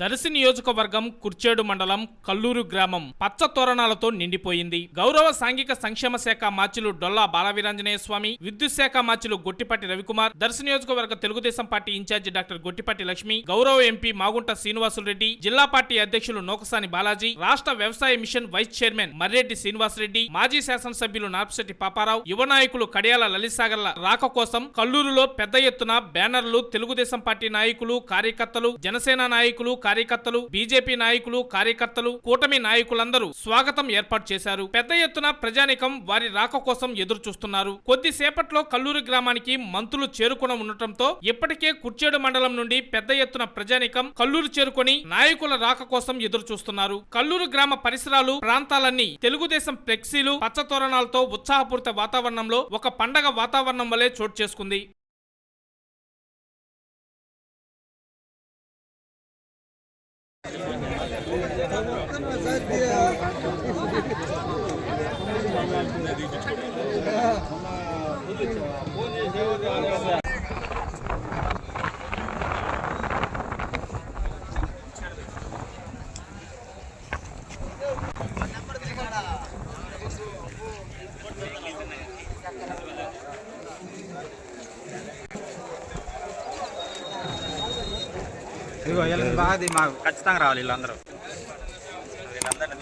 దర్శి నియోజకవర్గం కుర్చేడు మండలం కల్లూరు గ్రామం పచ్చ తోరణాలతో నిండిపోయింది. గౌరవ సాంఘిక సంక్షేమ శాఖ మాచులు డొల్లా బాలవీరాంజనేయ స్వామి విద్యుత్ శాఖ మాచులు గొట్టిపట్టి రవికుమార్ దర్శి నియోజకవర్గ Telugu Desam party incharge doctor Gottipati Lakshmi గౌరవ ఎంపీ మాగుంట శ్రీనివాసులరెడ్డి జిల్లా పార్టీ అధ్యక్షులు నోకసాని బాలాజీ రాష్ట్ర వ్యవసాయ mission vice chairman Marreddy Srinivasa Reddy మాజీ శాసనసభ్యులు నార్పిశెట్టి పాపారావు యువ నాయకులు కడియాల లలిత్సాగర్ల రాక కోసం కల్లూరులో పెద్ద ఎత్తున బ్యానర్లు తెలుగుదేశం పార్టీ నాయకులు కార్యకర్తలు జనసేన నాయకులు కార్యకర్తలు బీజేపీ నాయకులు కార్యకర్తలు కూటమి నాయకులందరూ స్వాగతం ఏర్పాటు చేశారు. పెద్ద ఎత్తున ప్రజానికం వారి రాక కోసం ఎదురు చూస్తున్నారు కొద్దిసేపట్లో కల్లూరు గ్రామానికి మంత్రులు చేరుకుని ఉండటంతో ఇప్పటికే కుర్చేడు మండలం నుండి పెద్ద ఎత్తున ప్రజానికం కల్లూరు చేరుకొని నాయకుల రాక కోసం ఎదురు చూస్తున్నారు కల్లూరు గ్రామ పరిసరాలు ప్రాంతాలన్నీ తెలుగుదేశం ఫ్లెక్సీలు పచ్చతోరణాలతో ఉత్సాహపూరిత వాతావరణంలో ఒక పండగ వాతావరణం వలె చోటు చేసుకుంది. Thank you. ఇదిగో వీళ్ళకి బాగా మాకు ఖచ్చితంగా రావాలి వీళ్ళందరూ. వీళ్ళందరూ